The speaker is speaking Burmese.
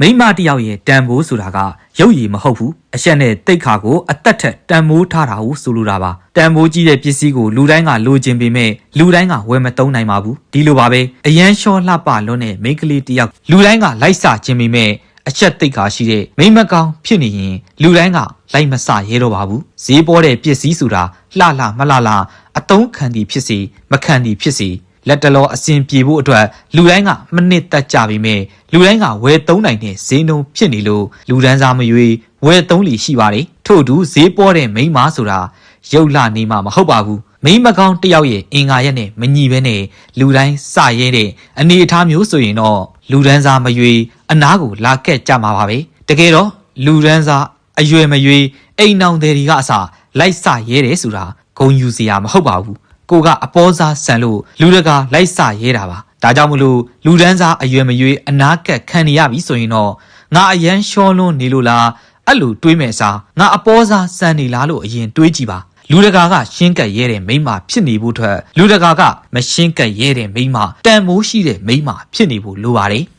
မိန်းမတစ်ယောက်ရဲ့တန်ဖိုးဆိုတာကရုပ်ရည်မဟုတ်ဘူးအရှက်နဲ့တိတ်ခါကိုအသက်ထက်တန်ဖိုးထားတာဟုဆိုလိုတာပါတန်ဖိုးကြီးတဲ့ပစ္စည်းကိုလူတိုင်းကလိုချင်ပေမဲ့လူတိုင်းကဝယ်မသုံးနိုင်ပါဘူးဒီလိုပါပဲအရန်လျှောလှပလွန်းတဲ့မိန်းကလေးတစ်ယောက်လူတိုင်းကလိုက်စာခြင်းပေမဲ့အချက်တိတ်ခါရှိတဲ့မိန်းမကောင်ဖြစ်နေရင်လူတိုင်းကလိုက်မစရဲတော့ပါဘူးဈေးပေါ်တဲ့ပစ္စည်းဆိုတာလှလှမလှလှအတုံးခံသည်ဖြစ်စီမခံသည်ဖြစ်စီ လက်တလောအစဉ်ပြေဖို့အတွက်လူတိုင်းကမနစ်သက်ကြပေမဲ့လူတိုင်းကဝယ်သုံးနိုင်တဲ့ဈေးနှုန်းဖြစ်နေလို့လူဒန်းစားမရွေးဝယ်သုံးလီရှိပါတယ်ထို့အတူဈေးပေါ်တဲ့မိန်းမဆိုတာရုပ်လှနေမှာမဟုတ်ပါဘူးမိန်းမကောင်းတစ်ယောက်ရဲ့အင်္ဂါရက်နဲ့မညီဘဲနဲ့လူတိုင်းစရဲတဲ့အနေအထားမျိုးဆိုရင်တော့လူဒန်းစားမရွေးအနားကိုလာကက်ကြမှာပါပဲတကယ်တော့လူဒန်းစားအရွယ်မရွေးအိမ်နောင်တွေကအစားလိုက်စရဲတယ်ဆိုတာဂုံယူစရာမဟုတ်ပါဘူး ကိုကအပေါ်စားဆန်လို့လူတကာလိုက်စရဲတာပါဒါကြောင့်မလို့လူဒန်းစားအရွယ်မရွေးအနာကက်ခံနေရပြီဆိုရင်တော့ငါအရန်ရှောလွန်းနေလို့လားအဲ့လိုတွေးမဲ့စားငါအပေါ်စားဆန်နေလားလို့အရင်တွေးကြည့်ပါလူတကာကရှင်းကပ်ရဲတဲ့မိန်းမဖြစ်နေဖို့အတွက်လူတကာကမရှင်းကပ်ရဲတဲ့မိန်းမတန်မိုးရှိတဲ့မိန်းမဖြစ်နေဖို့လိုပါတယ်